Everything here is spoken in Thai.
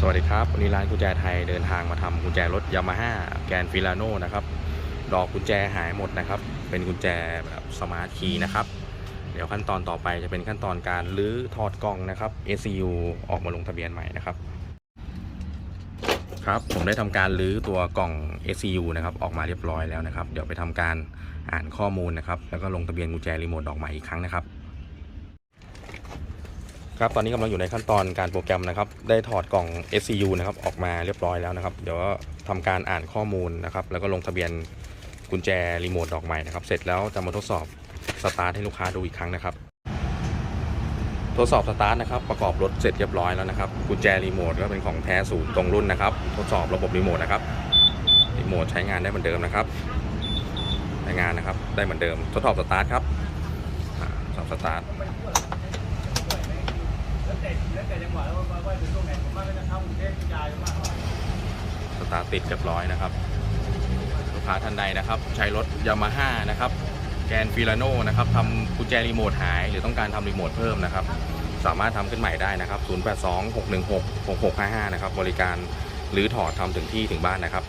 สวัสดีครับ วันนี้ร้านกุญแจไทยเดินทางมาทำกุญแจรถยามาฮ่าแกนฟิลาโนนะครับ ดอกกุญแจหายหมดนะครับ เป็นกุญแจแบบสมาร์ทคีย์นะครับ เดี๋ยวขั้นตอนต่อไปจะเป็นขั้นตอนการรื้อถอดกล่องนะครับ ACU ออกมาลงทะเบียนใหม่นะครับ ครับผมได้ทำการรื้อตัวกล่อง ACU นะครับออกมาเรียบร้อยแล้วนะครับ เดี๋ยวไปทำการอ่านข้อมูลนะครับ แล้วก็ลงทะเบียนกุญแจรีโมทดอกใหม่อีกครั้งนะครับ ครับตอนนี้กำลังอยู่ในขั้นตอนการโปรแกรมนะครับ ได้ถอดกล่อง SCU นะครับออกมาเรียบร้อยแล้วนะครับ เดี๋ยวทำการอ่านข้อมูลนะครับ แล้วก็ลงทะเบียนกุญแจรีโมทดอกใหม่นะครับ เสร็จแล้วจะมาทดสอบสตาร์ทให้ลูกค้าดูอีกครั้งนะครับ ทดสอบสตาร์ทนะครับ ประกอบรถเสร็จเรียบร้อยแล้วนะครับกุญแจรีโมทก็เป็นของแท้ศูนย์ตรงรุ่นนะครับ ทดสอบระบบรีโมทนะครับรีโมทใช้งานได้เหมือนเดิมนะครับใช้งานนะครับ ได้เหมือนเดิม ทดสอบสตาร์ทครับสอ่าร์ท สตาร์ทสตาร์ติดเรียบร้อยนะครับ ลูกค้าท่านใดนะครับ ใช้รถยามาฮ่านะครับ แกนฟิลาโนนะครับทำกุญแจรีโมทหาย หรือต้องการทำรีโมทเพิ่มนะครับ สามารถทำขึ้นใหม่ได้นะครับ 082 616 6655 นะครับ บริการหรือถอดทำถึงที่ถึงบ้านนะครับ